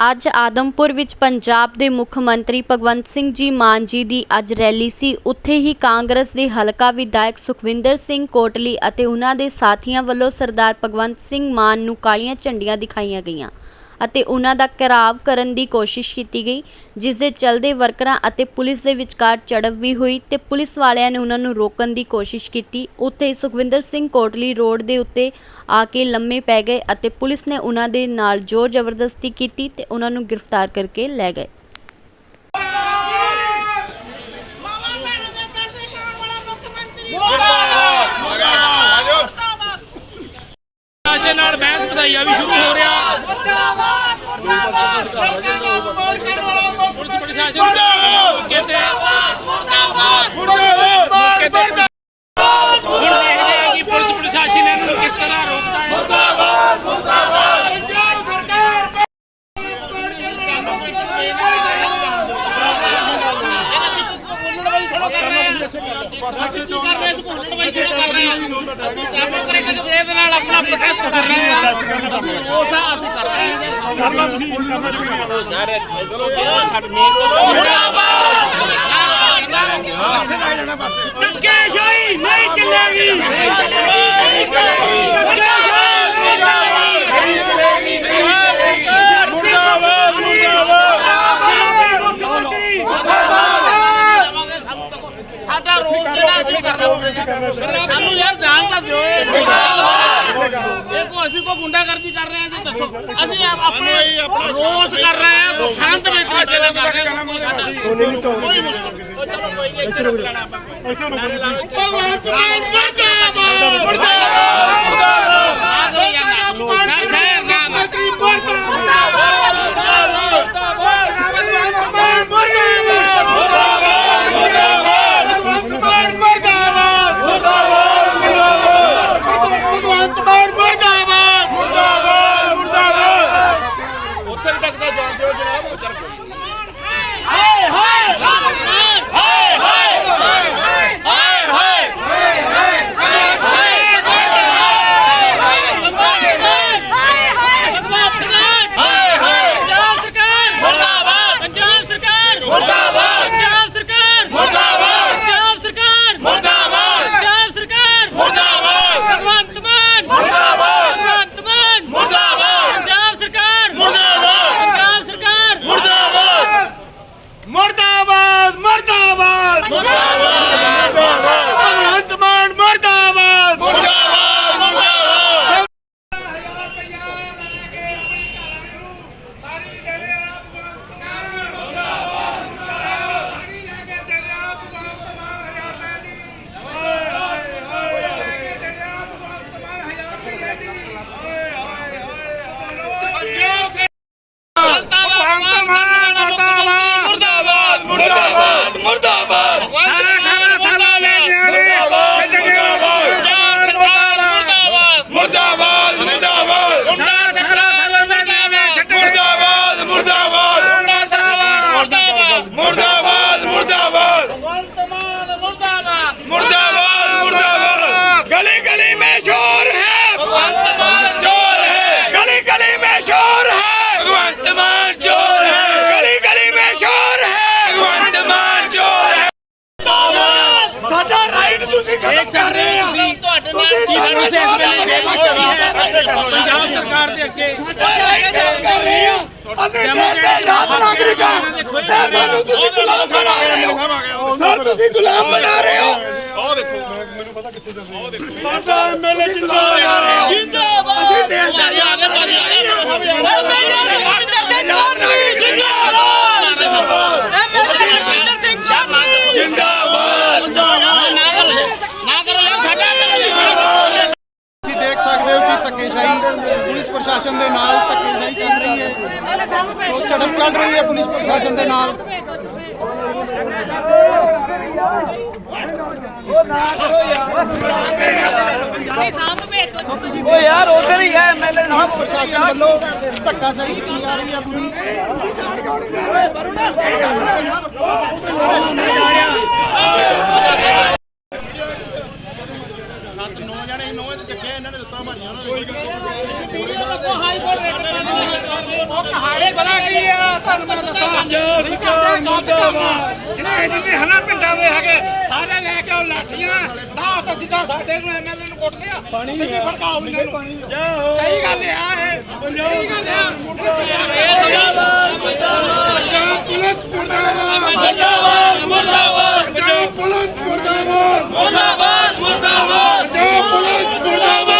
ਅੱਜ ਆਦਮਪੁਰ ਵਿੱਚ ਪੰਜਾਬ ਦੇ ਮੁੱਖ ਮੰਤਰੀ ਭਗਵੰਤ ਸਿੰਘ ਜੀ ਮਾਨ ਜੀ ਦੀ ਅੱਜ ਰੈਲੀ ਸੀ। ਉੱਥੇ ਹੀ ਕਾਂਗਰਸ ਦੇ ਹਲਕਾ ਵਿਧਾਇਕ ਸੁਖਵਿੰਦਰ ਸਿੰਘ ਕੋਟਲੀ ਅਤੇ ਉਹਨਾਂ ਦੇ ਸਾਥੀਆਂ ਵੱਲੋਂ ਸਰਦਾਰ ਭਗਵੰਤ ਸਿੰਘ ਮਾਨ ਨੂੰ ਕਾਲੀਆਂ ਝੰਡੀਆਂ ਦਿਖਾਈਆਂ ਗਈਆਂ। ਅਤੇ ਉਹਨਾਂ ਦਾ ਘਿਰਾਵ ਕਰਨ ਦੀ ਕੋਸ਼ਿਸ਼ ਕੀਤੀ ਗਈ, ਜਿਸ ਦੇ ਚਲਦੇ ਵਰਕਰਾਂ ਅਤੇ ਪੁਲਿਸ ਦੇ ਵਿਚਕਾਰ ਝੜਪ ਵੀ ਹੋਈ ਤੇ ਪੁਲਿਸ ਵਾਲਿਆਂ ਨੇ ਉਹਨਾਂ ਨੂੰ ਰੋਕਣ ਦੀ ਕੋਸ਼ਿਸ਼ ਕੀਤੀ। ਉੱਥੇ ਹੀ ਸੁਖਵਿੰਦਰ ਸਿੰਘ ਕੋਟਲੀ ਰੋਡ ਦੇ ਉੱਤੇ ਆ ਕੇ ਲੰਮੇ ਪੈ ਗਏ ਅਤੇ ਪੁਲਿਸ ਨੇ ਉਹਨਾਂ ਦੇ ਨਾਲ ਜ਼ੋਰ ਜ਼ਬਰਦਸਤੀ ਕੀਤੀ ਤੇ ਉਹਨਾਂ ਨੂੰ ਗ੍ਰਿਫਤਾਰ ਕਰਕੇ ਲੈ ਗਏ। ਆਸ਼ੇ ਨਾਲ ਬਹਿਸ ਬਸਾਈਆ ਵੀ ਸ਼ੁਰੂ ਹੋ ਰਿਹਾ। ਪੁਲਿਸ ਪ੍ਰਸ਼ਾਸਨ ਮੌਕੇ ਤੇ ਮੌਕੇ ਤੇ ਪੁਲਿਸ- ਹੁਣ ਦੇਖਦੇ ਆ ਕਿ ਪੁਲਿਸ ਪ੍ਰਸ਼ਾਸਨ ਇਹਨਾਂ ਨੂੰ ਕਿਸ ਤਰ੍ਹਾਂ ਰੋਕਦਾ ਹੈ ਇਹਦੇ ਨਾਲ ਆਪਣਾ ਪ੍ਰੋਟੈਸਟ ਕਰ ਰਹੇ ਹਾਂ ਅਸੀਂ ਰੋਸ ਆ ਅਸੀਂ ਕਰ ਰਹੇ ਹਾਂ ਧੱਕੇਸ਼ਾਹੀ ਨਹੀਂ ਚੱਲੇਗੀ। ਨਹੀਂ ਚੱਲੇਗੀ। ਨਹੀਂ ਚੱਲੇਗੀ। ਧੱਕੇਸ਼ਾਹੀ ਨਹੀਂ ਚੱਲੇਗੀ। ਨਹੀਂ ਚੱਲੇਗੀ। ਰੋਸ ਜਿਹੜਾ ਅਸੀਂ ਕਰਨਾ ਸਾਨੂੰ ਯਾਰ ਜਾਣ ਤਾਂ ਦਿਓ ਇਹ ਕੀ ਅਸੀਂ ਕੋ ਗੁੰਡਾਗਰਦੀ ਕਰ ਰਹੇ ਹਾਂ ਜੀ ਦੱਸੋ। ਅਸੀਂ ਆਪ- ਆਪਣੇ ਰੋਸ ਕਰ ਰਹੇ ਹਾਂ ਕੋ ਸ਼ਾਂਤ ਵਿੱਚ ਨਾਲ ਕਰ ਰਹੇ ਹਾਂ ਕੋਈ ਮੁਸ਼ਕਲ ਚਲੋ ਕੋਈ ਨਹੀਂ। ਇੱਥੇ ਰੁਕ ਲੈਣਾ ਆਪਾਂ। ਭਗਵੰਤ ਮਾਨ ਮਰਦਾਬਾਦ ਮਰਦਾਬਾਦ ਤੁਸੀਂ ਦੇਖ ਸਕਦੇ ਹਾਂ ਅਸੀਂ ਤੁਹਾਡੇ ਨਾਲ ਕੀ ਸਾਨੂੰ ਇਸ ਵੇਲੇ ਬੇਵਕੂਫੀ ਹੈ। ਪੰਜਾਬ ਸਰਕਾਰ ਦੇ ਅੱਗੇ ਕਰ ਰਹੇ ਹਾਂ। ਅਸੀਂ ਦੇਸ਼ ਦੇ ਆਜ਼ਾਦ ਨਾਗਰਿਕ ਹਾਂ। ਸਰ ਸਾਨੂੰ ਤੁਸੀਂ ਗੁਲਾਮ ਬਣਾ ਰਹੇ ਹੋ। ਸਰ ਤੁਸੀਂ ਗੁਲਾਮ ਬਣਾ ਰਹੇ ਹੋ। ਆਹ ਦੇਖੋ ਮੈਨੂੰ ਪਤਾ ਕਿੱਥੇ ਰਿਹਾ ਆਹ ਦੇਖੋ। ਸਾਡਾ ਐਮਐਲਏ ਜਿੰਦਾਬਾਦ। ਜਿੰਦਾਬਾਦ। ਅਸੀਂ ਦੇਸ਼ ਦੇ ਆਜ਼ਾਦ ਜਿੰਦਾਬਾਦ ਨਾ ਕਰੋ ਨਾ ਕਰੋ ਯਾਰ ਸਾਡਾ ਤੁਸੀਂ ਦੇਖ ਸਕਦੇ ਹੋ ਕਿ ਧੱਕੇਸ਼ਾਹੀ ਪੁਲਿਸ ਪ੍ਰਸ਼ਾਸਨ ਦੇ ਨਾਲ ਧੱਕੇਸ਼ਾਹੀ ਚੱਲ ਰਹੀ ਹੈ। ਉਹ ਝੜਪ ਚੱਲ ਰਹੀ ਹੈ ਪੁਲਿਸ ਪ੍ਰਸ਼ਾਸਨ ਦੇ ਨਾਲ। ਉਹ ਯਾਰ ਉਧਰ ਹੀ ਹੈ ਐਮਐਲਏ ਨਾਲ। ਪ੍ਰਸ਼ਾਸਨ ਵੱਲੋਂ ਧੱਕਾਸ਼ਾਹੀ ਕੀਤੀ ਜਾ ਰਹੀ ਹੈ ਪੂਰੀ। ਹਾਈ ਕੋਰਟ ਉਹ ਕਹਾੜੇ ਬਲਾ ਕੀ ਪੰਜਾਬ ਸਰਕਾਰ ਮੁਰਦਾਬਾਦ ਜਿਹੜੇ ਜਿੰਨੇ ਹਨਾ ਪਿੰਡਾਂ ਦੇ ਹੈਗੇ ਸਾਰੇ ਲੈ ਕੇ ਉਹ ਲਾਠੀਆਂ ਤਾਂ ਤਾਂ ਜਿੱਦਾਂ ਸਾਡੇ ਨੂੰ ਐਮਐਲਏ ਨੂੰ ਕੁੱਟਦੇ ਆ ਪਾਣੀ ਵੀ ਫੜਕਾਓ ਇਹਨਾਂ ਨੂੰ। ਸਹੀ ਗੱਲ ਆ ਇਹ। ਸਹੀ ਗੱਲ ਆ। ਪੰਜਾਬ ਪੁਲਿਸ ਮੁਰਦਾਬਾਦ। ਮੁਰਦਾਬਾਦ ਮੁਰਦਾਬਾਦ। ਪੰਜਾਬ ਪੁਲਿਸ ਮੁਰਦਾਬਾਦ। ਮੁਰਦਾਬਾਦ ਮੁਰਦਾਬਾਦ। ਪੰਜਾਬ ਪੁਲਿਸ ਮੁਰਦਾਬਾਦ।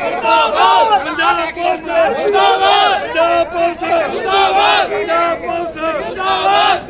ਮੁਰਦਾਬਾਦ! ਪੰਜਾਬ ਪੁਲਿਸ ਮੁਰਦਾਬਾਦ! ਪੰਜਾਬ ਪੁਲਿਸ ਮੁਰਦਾਬਾਦ! ਪੰਜਾਬ ਪੁਲਿਸ ਮੁਰਦਾਬਾਦ!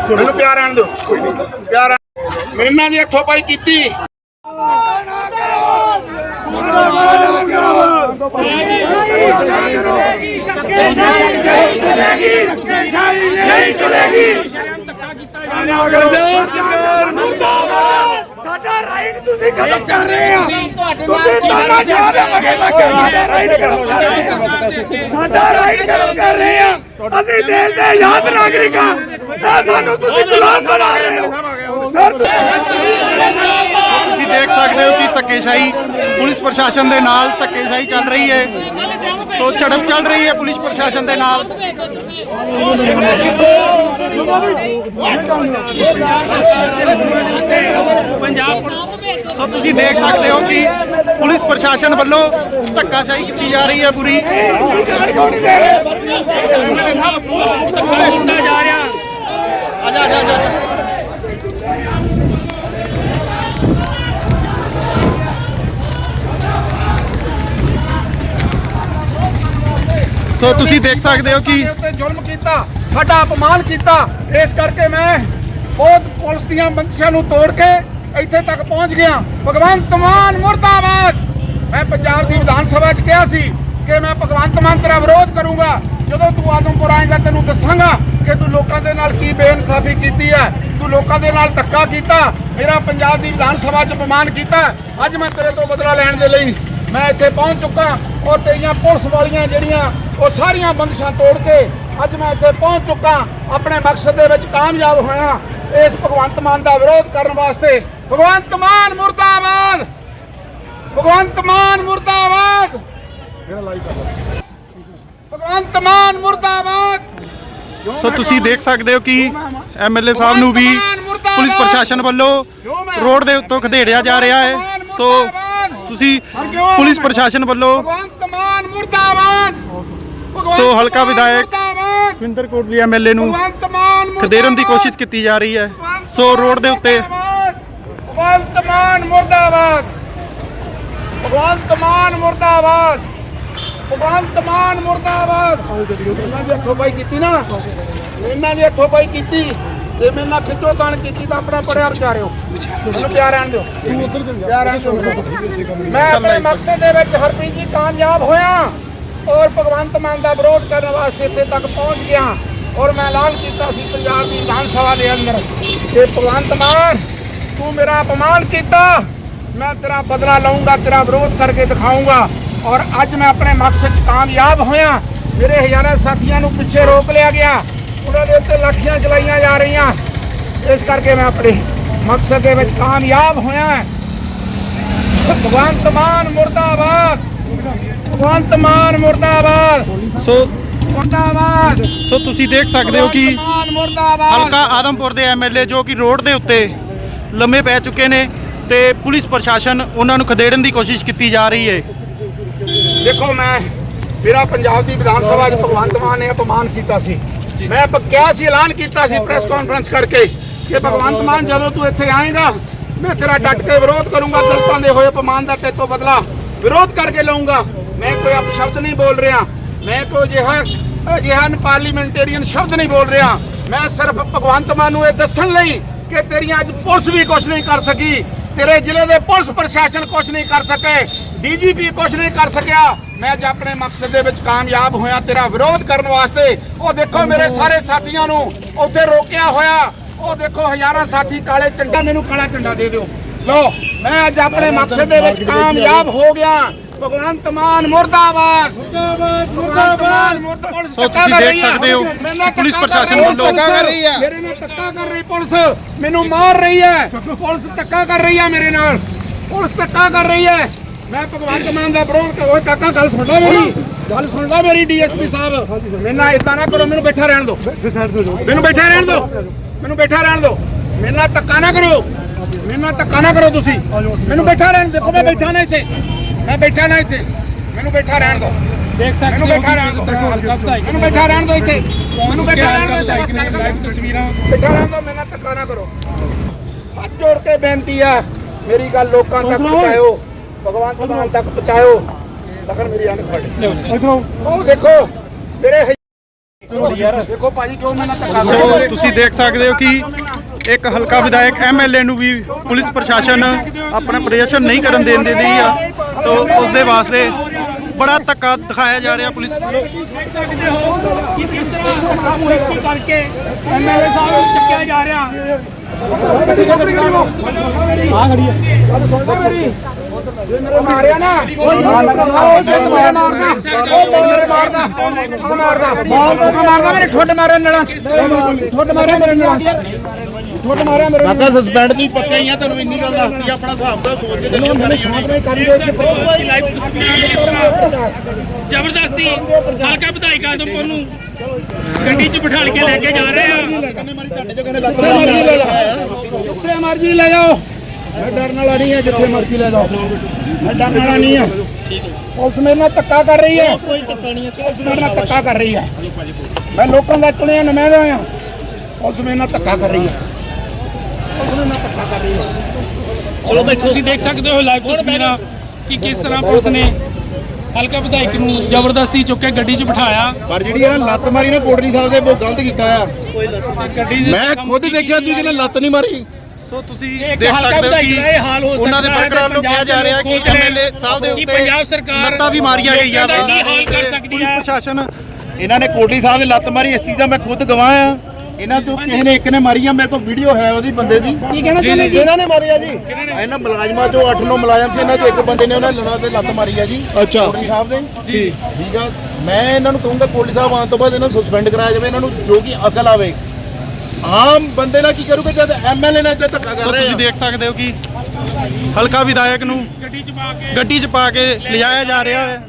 ਮੈਨੂੰ ਪਿਆਰ ਆਣ ਦਿਓ। ਪਿਆਰ ਆਣ- ਜੀ ਇੱਥੋਂ ਪਾਈ ਕੀਤੀ। ਸਾਡਾ ਰਾਈਟ ਤੁਸੀਂ ਖਤਮ ਕਰ ਰਹੇ ਆ। ਤੁਸੀਂ ਤਾਨਾ ਸ਼ਾਹ ਦੇ ਮਗੇ ਲੱਗ ਕੇ ਸਾਡਾ ਰਾਈਟ ਖਤਮ ਕਰ ਰਹੇ ਆ ਸਾਡਾ ਰਾਈਟ ਖਤਮ ਕਰ ਰਹੇ ਆ ਅਸੀਂ ਦੇਸ਼ ਦੇ ਆਜ਼ਾਦ ਨਾਗਰਿਕ ਸਾਨੂੰ ਤੁਸੀਂ ਗੁਲਾਮ ਬਣਾ ਰਹੇ ਹੋ। ਸਰ ਤੁਸੀਂ ਦੇਖ ਸਕਦੇ ਹੋ ਕਿ ਧੱਕੇਸ਼ਾਹੀ ਪੁਲਿਸ ਪ੍ਰਸ਼ਾਸਨ ਦੇ ਨਾਲ ਧੱਕੇਸ਼ਾਹੀ ਚੱਲ ਰਹੀ ਹੈ। ਸੋ ਝੜਪ ਚੱਲ ਰਹੀ ਹੈ ਪੁਲਿਸ ਪ੍ਰਸ਼ਾਸਨ ਦੇ ਨਾਲ। ਸੋ ਤੁਸੀਂ ਦੇਖ ਸਕਦੇ ਹੋ ਕਿ ਪੁਲਿਸ ਪ੍ਰਸ਼ਾਸਨ ਵੱਲੋਂ ਧੱਕਾਸ਼ਾਹੀ ਕੀਤੀ ਜਾ ਰਹੀ ਹੈ ਪੂਰੀ। ਜਾ ਰਿਹਾ ਆ ਜਾ ਆ ਸੋ ਤੁਸੀਂ ਦੇਖ ਸਕਦੇ ਹੋ ਕਿ ਉੱਤੇ ਜ਼ੁਲਮ ਕੀਤਾ, ਸਾਡਾ ਅਪਮਾਨ ਕੀਤਾ। ਇਸ ਕਰਕੇ ਮੈਂ ਬਹੁਤ ਪੁਲਿਸ ਦੀਆਂ ਬੰਦਿਸ਼ਾਂ ਨੂੰ ਤੋੜ ਕੇ ਇੱਥੇ ਤੱਕ ਪਹੁੰਚ ਗਿਆ। ਭਗਵੰਤ ਮਾਨ ਮੁਰਦਾਬਾਦ! ਮੈਂ ਪੰਜਾਬ ਦੀ ਵਿਧਾਨ ਸਭਾ 'ਚ ਕਿਹਾ ਸੀ ਕਿ ਮੈਂ ਭਗਵੰਤ ਮਾਨ ਤੇਰਾ ਵਿਰੋਧ ਕਰੂੰਗਾ। ਜਦੋਂ ਤੂੰ ਆਦਮਪੁਰ ਆਏਗਾ, ਤੈਨੂੰ ਦੱਸਾਂਗਾ ਕਿ ਤੂੰ ਲੋਕਾਂ ਦੇ ਨਾਲ ਕੀ ਬੇਇਨਸਾਫੀ ਕੀਤੀ ਹੈ। ਤੂੰ ਲੋਕਾਂ ਦੇ ਨਾਲ ਧੱਕਾ ਕੀਤਾ, ਮੇਰਾ ਪੰਜਾਬ ਦੀ ਵਿਧਾਨ ਸਭਾ 'ਚ ਅਪਮਾਨ ਕੀਤਾ। ਅੱਜ ਮੈਂ ਤੇਰੇ ਤੋਂ ਬਦਲਾ ਲੈਣ ਦੇ ਲਈ ਮੈਂ ਇੱਥੇ ਪਹੁੰਚ ਚੁੱਕਾ ਔਰ ਤੇਰੀਆਂ ਪੁਲਿਸ ਵਾਲੀਆਂ ਜਿਹੜੀਆਂ ਉਹ ਸਾਰੀਆਂ ਬੰਦਿਸ਼ਾਂ ਤੋੜ ਕੇ ਅੱਜ ਮੈਂ ਇੱਥੇ ਪਹੁੰਚ ਚੁੱਕਾ। ਆਪਣੇ ਮਕਸਦ ਦੇ ਵਿੱਚ ਕਾਮਯਾਬ ਹੋਇਆ। ਇਸ ਭਗਵੰਤ ਮਾਨ ਦਾ ਵਿਰੋਧ ਕਰਨ ਵਾਸਤੇ ਭਗਵੰਤ ਮਾਨ ਮੁਰਦਾਬਾਦ! ਭਗਵੰਤ ਮਾਨ ਮੁਰਦਾਬਾਦ! ਮੇਰਾ ਲਾਈਵ ਕਰ ਭਗਵੰਤ ਮਾਨ ਮੁਰਦਾਬਾਦ। ਸੋ ਤੁਸੀਂ ਦੇਖ ਸਕਦੇ ਹੋ ਕਿ ਐਮਐਲਏ ਸਾਹਿਬ ਨੂੰ ਵੀ ਪੁਲਿਸ ਪ੍ਰਸ਼ਾਸਨ ਵੱਲੋਂ ਰੋਡ ਦੇ ਉੱਤੋਂ ਖਦੇੜਿਆ ਜਾ ਰਿਹਾ ਹੈ। ਸੋ ਤੁਸੀਂ ਪੁਲਿਸ ਪ੍ਰਸ਼ਾਸਨ ਵੱਲੋਂ ਭਗਵੰਤ ਮਾਨ ਮੁਰਦਾਬਾਦ। ਸੋ ਹਲਕਾ ਵਿਧਾਇਕ ਵਿੰਦਰ ਕੋਟਲੀ ਐਮਐਲਏ ਨੂੰ ਖਦੇੜਨ ਦੀ ਕੋਸ਼ਿਸ਼ ਕੀਤੀ ਜਾ ਰਹੀ ਹੈ। ਸੋ ਰੋਡ ਦੇ ਉੱਤੇ ਭਗਵੰਤ ਮਾਨ ਮੁਰਦਾਬਾਦ। ਭਗਵੰਤ ਮਾਨ ਮੁਰਦਾਬਾਦ। ਭਗਵੰਤ ਮਾਨ ਮੁਰਦਾਬਾਦ। ਇਹਨਾਂ ਦੀ ਅੱਖੋਂ ਪਾਈ ਕੀਤੀ ਨਾ। ਇਹਨਾਂ ਦੀ ਅੱਖੋਂ ਪਾਈ ਕੀਤੀ ਤੇ ਮੇਰੇ ਨਾਲ ਖਿੱਚੋ ਤਾਣ ਕੀਤੀ ਤਾਂ ਆਪਣਾ ਪੜਿਆ ਵਿਚਾਰਿਓ। ਮੈਨੂੰ ਪਿਆਰ ਰਹਿਣ ਦਿਓ। ਪਿਆਰ ਰਹਿਣ ਦਿਓ ਮੈਂ ਆਪਣੇ ਮਕਸਦ ਦੇ ਵਿੱਚ ਹਰਪ੍ਰੀਤ ਜੀ ਕਾਮਯਾਬ ਹੋਇਆ ਔਰ ਭਗਵੰਤ ਮਾਨ ਦਾ ਵਿਰੋਧ ਕਰਨ ਵਾਸਤੇ ਇੱਥੇ ਤੱਕ ਪਹੁੰਚ ਗਿਆ ਔਰ ਮੈਂ ਐਲਾਨ ਕੀਤਾ ਸੀ ਪੰਜਾਬ ਦੀ ਵਿਧਾਨ ਸਭਾ ਦੇ ਅੰਦਰ ਕਿ ਭਗਵੰਤ ਮਾਨ, ਤੂੰ ਮੇਰਾ ਅਪਮਾਨ ਕੀਤਾ, ਮੈਂ ਤੇਰਾ ਬਦਲਾ ਲਵਾਂਗਾ ਤੇਰਾ ਵਿਰੋਧ ਕਰਕੇ ਦਿਖਾਊਂਗਾ। ਔਰ ਅੱਜ ਮੈਂ ਆਪਣੇ ਮਕਸਦ 'ਚ ਕਾਮਯਾਬ ਹੋਇਆ। ਮੇਰੇ ਹਜ਼ਾਰਾਂ ਸਾਥੀਆਂ ਨੂੰ ਪਿੱਛੇ ਰੋਕ ਲਿਆ ਗਿਆ। ਉਹਨਾਂ ਦੇ ਉੱਤੇ ਲਾਠੀਆਂ ਚਲਾਈਆਂ ਜਾ ਰਹੀਆਂ। ਇਸ ਕਰਕੇ ਮੈਂ ਆਪਣੇ ਮਕਸਦ ਦੇ ਵਿੱਚ ਕਾਮਯਾਬ ਹੋਇਆ। ਭਗਵੰਤ ਮਾਨ ਮੁਰਦਾਬਾਦ। ਭਗਵੰਤ ਮਾਨ ਮੁਰਦਾਬਾਦ। ਸੋ ਮੁਰਦਾਬਾਦ। ਸੋ ਤੁਸੀਂ ਦੇਖ ਸਕਦੇ ਹੋ ਕਿ ਹਲਕਾ ਆਦਮਪੁਰ ਦੇ ਐਮਐਲਏ ਜੋ ਕਿ ਰੋਡ ਦੇ ਉੱਤੇ ਲੰਮੇ ਪੈ ਚੁੱਕੇ ਨੇ ਤੇ ਪੁਲਿਸ ਪ੍ਰਸ਼ਾਸਨ ਉਹਨਾਂ ਨੂੰ ਖਦੇੜਨ ਦੀ ਕੋਸ਼ਿਸ਼ ਕੀਤੀ ਜਾ ਰਹੀ ਹੈ। ਦੇਖੋ ਮੈਂ ਮੇਰਾ ਪੰਜਾਬ ਦੀ ਵਿਧਾਨ ਸਭਾ 'ਚ ਭਗਵੰਤ ਮਾਨ ਨੇ ਅਪਮਾਨ ਕੀਤਾ ਸੀ। ਮੈਂ ਕਿਹਾ ਸੀ ਐਲਾਨ ਕੀਤਾ ਸੀ ਪ੍ਰੈਸ ਕਾਨਫਰੰਸ ਕਰਕੇ ਕਿ ਭਗਵੰਤ ਮਾਨ ਜਦੋਂ ਤੂੰ ਇੱਥੇ ਆਏਗਾ ਮੈਂ ਤੇਰਾ ਡਟ ਕੇ ਵਿਰੋਧ ਕਰੂੰਗਾ ਦਲਤਾਂ ਦੇ ਹੋਏ ਅਪਮਾਨ ਦਾ ਤੇਤੋਂ ਬਦਲਾ ਵਿਰੋਧ ਕਰਕੇ ਲਊਂਗਾ। ਮੈਂ ਕੋਈ ਅਪਸ਼ਬਦ ਨਹੀਂ ਬੋਲ ਰਿਹਾ। ਮੈਂ ਕੋਈ ਅਜਿਹਾ ਅਜਿਹਾ ਪਾਰਲੀਮੈਂਟੇਰੀਅਨ ਸ਼ਬਦ ਨਹੀਂ ਬੋਲ ਰਿਹਾ। ਮੈਂ ਸਿਰਫ ਭਗਵੰਤ ਮਾਨ ਨੂੰ ਇਹ ਦੱਸਣ ਲਈ ਕਿ ਤੇਰੀਆਂ ਅੱਜ ਪੁਲਿਸ ਵੀ ਕੁਝ ਨਹੀਂ ਕਰ ਸਕੀ ਤੇਰੇ ਜ਼ਿਲ੍ਹੇ ਦੇ ਪੁਲਿਸ ਪ੍ਰਸ਼ਾਸਨ ਕੁਝ ਨਹੀਂ ਕਰ ਸਕੇ। ਡੀਜੀਪੀ ਕੁਝ ਨਹੀਂ ਕਰ ਸਕਿਆ। ਮੈਂ ਅੱਜ ਆਪਣੇ ਮਕਸਦ ਦੇ ਵਿੱਚ ਕਾਮਯਾਬ ਹੋਇਆ ਤੇਰਾ ਵਿਰੋਧ ਕਰਨ ਵਾਸਤੇ। ਉਹ ਦੇਖੋ ਮੇਰੇ ਸਾਰੇ ਸਾਥੀਆਂ ਨੂੰ ਉੱਥੇ ਰੋਕਿਆ ਹੋਇਆ। ਉਹ ਦੇਖੋ ਹਜ਼ਾਰਾਂ ਸਾਥੀ ਕਾਲੇ ਝੰਡਾ ਮੈਨੂੰ ਕਾਲਾ ਝੰਡਾ ਦੇ ਦਿਓ। ਲੋ ਮੈਂ ਅੱਜ ਆਪਣੇ ਮਕਸਦ ਦੇ ਵਿੱਚ ਕਾਮਯਾਬ ਹੋ ਗਿਆ। ਭਗਵੰਤ ਮਾਨ ਮੁਰਦਾਬਾਦ। ਮੁਰਦਾਬਾਦ ਮੁਰਦਾਬਾਦ। ਸੋ ਤੁਸੀਂ ਦੇਖ ਸਕਦੇ ਹੋ ਪੁਲਿਸ ਪ੍ਰਸ਼ਾਸਨ ਵੱਲੋਂ ਮੇਰੇ ਨਾਲ ਧੱਕਾ ਕਰ ਰਹੀ ਪੁਲਿਸ ਮੈਨੂੰ ਮਾਰ ਰਹੀ ਹੈ। ਪੁਲਿਸ ਧੱਕਾ ਕਰ ਰਹੀ ਹੈ ਮੇਰੇ ਨਾਲ। ਪੁਲਿਸ ਧੱਕਾ ਕਰ ਰਹੀ ਹੈ। ਮੈਂ ਭਗਵੰਤ ਮਾਨ ਦਾ ਵਿਰੋਧ ਕਰ ਓਏ ਕਾਕਾ ਗੱਲ ਸੁਣ ਲੈ ਮੇਰੀ। ਗੱਲ ਸੁਣ ਲੈ ਮੇਰੀ ਡੀਐਸਪੀ ਸਾਹਿਬ। ਮੇਰੇ ਨਾਲ ਇਦਾਂ ਨਾ ਕਰੋ ਮੈਨੂੰ ਬੈਠਾ ਰਹਿਣ ਦਿਓ ਮੈਨੂੰ ਬੈਠਾ ਰਹਿਣ ਦਿਓ ਮੈਨੂੰ ਬੈਠਾ ਰਹਿਣ ਦਿਓ ਮੇਰੇ ਨਾਲ ਧੱਕਾ ਨਾ ਕਰੋ। ਮੇਰੇ ਨਾਲ ਧੱਕਾ ਨਾ ਕਰੋ ਤੁਸੀਂ। ਮੈਨੂੰ ਬੈਠਾ ਰਹਿਣ ਦੇਖੋ ਮੈਂ ਬੈਠਾ ਨਾ ਇੱਥੇ। ਮੈਂ ਬੈਠਾ ਨਾ ਇੱਥੇ। ਮੈਨੂੰ ਬੈਠਾ ਰਹਿਣ ਦਿਓ ਦੇਖ ਸਕਦੇ ਮੈਨੂੰ ਹੋ ਬੈਠਾ ਰਹਿਣ ਦਿਓ ਮੈਨੂੰ ਬੈਠਾ ਰਹਿਣ ਦਿਓ ਇੱਥੇ। ਮੈਨੂੰ ਬੈਠਾ ਰਹਿਣ ਦਿਓ ਬਸ ਗੱਲ ਖਤਮ। ਤਸਵੀਰਾਂ। ਬੈਠਾ ਰਹਿਣ ਦਿਓ ਮੇਰੇ ਨਾਲ ਧੱਕਾ ਨਾ ਕਰੋ। ਹੱਥ ਜੋੜ ਕੇ ਬੇਨਤੀ ਆ ਮੇਰੀ ਗੱਲ ਲੋਕਾਂ ਤੱਕ ਪਹੁੰਚਾਇਓ। ਭਗਵੰਤ ਮਾਨ ਤੱਕ ਪਹੁੰਚਾਇਓ। ਲਗਰ ਮੇਰੀ ਅੰਨ ਫੜ ਇਧਰੋਂ। ਉਹ ਦੇਖੋ ਮੇਰੇ ਦੇਖੋ ਭਾਜੀ ਕਿਉਂ ਮੇਰੇ ਨਾਲ ਧੱਕਾ ਸੋ ਹੋ? ਤੁਸੀਂ ਦੇਖ ਸਕਦੇ ਹੋ ਕਿ ਇੱਕ ਹਲਕਾ ਵਿਧਾਇਕ ਐਮਐਲਏ ਨੂੰ ਵੀ ਪੁਲਿਸ ਪ੍ਰਸ਼ਾਸਨ ਆਪਣਾ ਪ੍ਰਦਰਸ਼ਨ ਨਹੀਂ ਕਰਨ ਦੇਣ ਦੇ ਰਹੀ ਆ। ਤੋ ਉਸ ਦੇ ਵਾਸਤੇ ਬੜਾ ਧੱਕਾ ਦਿਖਾਇਆ ਜਾ ਰਿਹਾ ਪੁਲਿਸ ਦੇਖ ਸਕਦੇ ਹੋ ਕਿ ਕਿਸ ਤਰ੍ਹਾਂ ਕੰਮ ਹੋਈ ਕਰਕੇ ਐਮਐਲਏ ਸਾਹਿਬ ਨੂੰ ਚੱਕਿਆ ਜਾ ਰਿਹਾ। ਗੱਲ ਸੁਣ ਲੈ ਮੇਰੀ ਜੇ ਮੇਰੇ ਮਾਰਿਆ ਨਾ। ਉਹ ਜੇ ਤੂੰ ਮੇਰੇ ਮਾਰਦਾ ਉਹ ਮੇਰੇ ਮਾਰਦਾ। ਉਹ ਮਾਰਦਾ ਉਹ ਮਾਰਦਾ ਮੇਰੇ ਠੁੱਡ ਮਾਰਿਆ ਨਲਾ। ਠੁੱਡ ਮਾਰਿਆ ਮੇਰੇ ਨਲਾ। ਠੁੱਡ ਮਾਰਿਆ ਮੇਰੇ ਕਾਕਾ ਸਸਪੈਂਡ ਦੀ ਪੱਕਾ ਹੀ ਆ ਤੁਹਾਨੂੰ ਇੰਨੀ ਗੱਲ ਦੱਸਤੀ ਆ, ਆਪਣਾ ਹਿਸਾਬ ਦਾ ਸੋਚ ਕੇ ਜ਼ਬਰਦਸਤੀ। ਹਲਕਾ ਵਿਧਾਇਕ ਆਦਮਪੁਰ ਨੂੰ ਗੱਡੀ 'ਚ ਬਿਠਾ ਕੇ ਲੈ ਕੇ ਜਾ ਰਹੇ ਆ। ਜਿੱਥੇ ਮਰਜ਼ੀ ਲੈ ਜਾਓ। ਜਿੱਥੇ ਮਰਜ਼ੀ ਲੈ ਜਾਓ। ਮੈਂ ਡਰਨ ਵਾਲਾ ਨਹੀਂ ਹੈ ਜਿੱਥੇ ਮਰਜ਼ੀ ਲੈ ਜਾਓ। ਮੈਂ ਡਰਨ ਵਾਲਾ ਨਹੀਂ ਹੈ। ਪੁਲਿਸ ਮੇਰੇ ਨਾਲ ਧੱਕਾ ਕਰ ਰਹੀ ਹੈ। ਕੋਈ ਧੱਕਾ ਨਹੀਂ ਹੈ ਪੁਲਿਸ ਮੇਰੇ ਨਾਲ ਧੱਕਾ ਕਰ ਰਹੀ ਹੈ। ਮੈਂ ਲੋਕਾਂ ਦਾ ਚੁਣਿਆ ਨੁਮਾਇੰਦਾ ਆ ਪੁਲਿਸ ਮੇਰੇ ਨਾਲ ਧੱਕਾ ਕਰ ਰਹੀ ਹੈ। ਪੁਲਿਸ ਮੇਰੇ ਨਾਲ ਧੱਕਾ ਕਰ ਰਹੀ ਹੈ। ਚਲੋ ਬਈ ਤੁਸੀਂ ਦੇਖ ਸਕਦੇ ਹੋ ਲਾਈਵ ਤਸਵੀਰਾਂ ਕਿ ਕਿਸ ਤਰ੍ਹਾਂ ਪੁਲਿਸ ਨੇ ਹਲਕਾ ਵਿਧਾਇਕ ਨੂੰ ਜ਼ਬਰਦਸਤੀ ਚੁੱਕ ਕੇ ਗੱਡੀ 'ਚ ਬਿਠਾਇਆ। ਪਰ ਜਿਹੜੀ ਇਹਨਾਂ ਲੱਤ ਮਾਰੀ ਨਾ ਕੋਟਲੀ ਸਾਹਿਬ ਦੇ ਬਹੁਤ ਗਲਤ ਕੀਤਾ ਆ। ਮੈਂ ਖੁਦ ਦੇਖਿਆ ਤੁਸੀਂ ਕਿਹਨੇ ਲੱਤ ਨਹੀਂ ਮਾਰੀ। ਸੋ ਤੁਸੀਂ ਦੇਖ ਸਕਦੇ ਹੋ ਵਿਧਾਇਕ ਦਾ ਇਹ ਹਾਲ ਹੋ ਕਿ ਉਹਨਾਂ ਦੇ ਵਰਕਰਾਂ ਨੂੰ ਕਿਹਾ ਜਾ ਰਿਹਾ ਕਿ ਐਮਐਲਏ ਸਾਹਿਬ ਦੇ ਉੱਤੇ ਪੰਜਾਬ ਸਰਕਾਰ ਲੱਤਾਂ ਵੀ ਮਾਰੀਆਂ ਗਈਆਂ ਕੀ। ਹਾਲ ਕਰ ਸਕਦੀ ਪੁਲਿਸ ਹੈ? ਪ੍ਰਸ਼ਾਸਨ ਇਹਨਾਂ ਨੇ ਕੋਟਲੀ ਸਾਹਿਬ ਦੇ ਲੱਤ ਮਾਰੀ ਇਸ ਚੀਜ਼ ਦਾ ਮੈਂ ਖੁਦ ਗਵਾਹ ਆ ਇਹਨਾਂ ਤੋਂ ਕਿਸੇ ਨੇ ਇੱਕ ਨੇ ਮਾਰੀ ਆ ਮੇਰੇ ਕੋਲ ਵੀਡੀਓ ਹੈ ਉਹਦੀ ਬੰਦੇ ਦੀ। ਕੀ ਕਹਿਣਾ ਚਾਹੁੰਦੇ ਜੀ। ਇਹਨਾਂ ਨੇ ਮਾਰੀ ਆ ਜੀ। ਇਹਨਾਂ ਮੁਲਾਜ਼ਮਾਂ ਚੋਂ 8-9 ਮੁਲਾਜ਼ਮ ਸੀ ਇਹਨਾਂ ਚੋਂ ਇੱਕ ਬੰਦੇ ਨੇ ਉਹਨਾਂ ਲੜਾ ਤੇ ਲੱਤ ਮਾਰੀ ਆ ਜੀ। ਅੱਛਾ। ਕੋਟਲੀ ਸਾਹਿਬ ਦੇ। ਜੀ। ਠੀਕ ਆ। ਮੈਂ ਇਹਨਾਂ ਨੂੰ ਕਹੂੰਗਾ ਕੋਟਲੀ ਸਾਹਿਬ ਆਉਣ ਤੋਂ ਬਾਅਦ ਇਹਨਾਂ ਨੂੰ ਸਸਪੈਂਡ ਕਰਾਇਆ ਜਾਵੇ ਇਹਨਾਂ ਨੂੰ ਜੋ ਕਿ ਅਕਲ ਆਵੇ। ਆਮ ਬੰਦੇ ਨਾਲ ਕੀ ਕਰੂਗੇ ਜਦ ਐਮਐਲਏ ਨਾਲ ਇੱਥੇ ਧੱਕਾ ਕਰ ਰਹੇ ਤੁਸੀਂ ਆ? ਦੇਖ ਸਕਦੇ ਹੋ ਕਿ ਹਲਕਾ ਵਿਧਾਇਕ ਨੂੰ ਗੱਡੀ 'ਚ ਪਾ ਕੇ ਗੱਡੀ 'ਚ ਪਾ ਕੇ ਲਿਜਾਇਆ ਜਾ ਰਿਹਾ ਹੈ।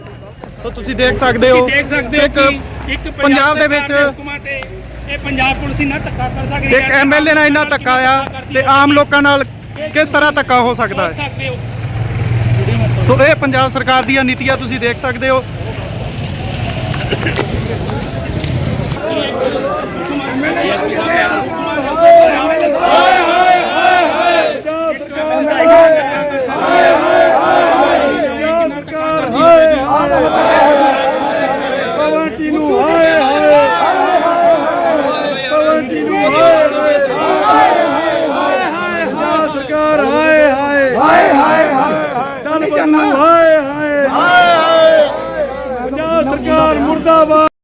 ਸੋ ਤੁਸੀਂ ਦੇਖ ਸਕਦੇ ਹੋ ਦੇਖ ਸਕਦੇ ਹੋ ਇੱਕ ਕਿ ਇੱਕ ਪੰਜਾਬ ਦੇ ਵਿੱਚ ਸਰਕਾਰ ਹੁਕਮਾਂ ਤੇ ਇਹ ਪੰਜਾਬ ਪੁਲਿਸ ਇੰਨਾ ਧੱਕਾ ਕਰ ਸਕਦੀ ਇੱਕ ਐਮਐਲਏ ਨਾਲ ਇੰਨਾ ਧੱਕਾ ਆ ਤੇ ਆਮ ਲੋਕਾਂ ਨਾਲ ਕਿਸ ਤਰ੍ਹਾਂ ਧੱਕਾ ਹੋ ਸਕਦਾ ਹੈ? ਸਕਦੇ ਹੋ। ਸੋ ਇਹ ਪੰਜਾਬ ਸਰਕਾਰ ਦੀਆਂ ਨੀਤੀਆਂ ਤੁਸੀਂ ਦੇਖ ਸਕਦੇ ਹੋ।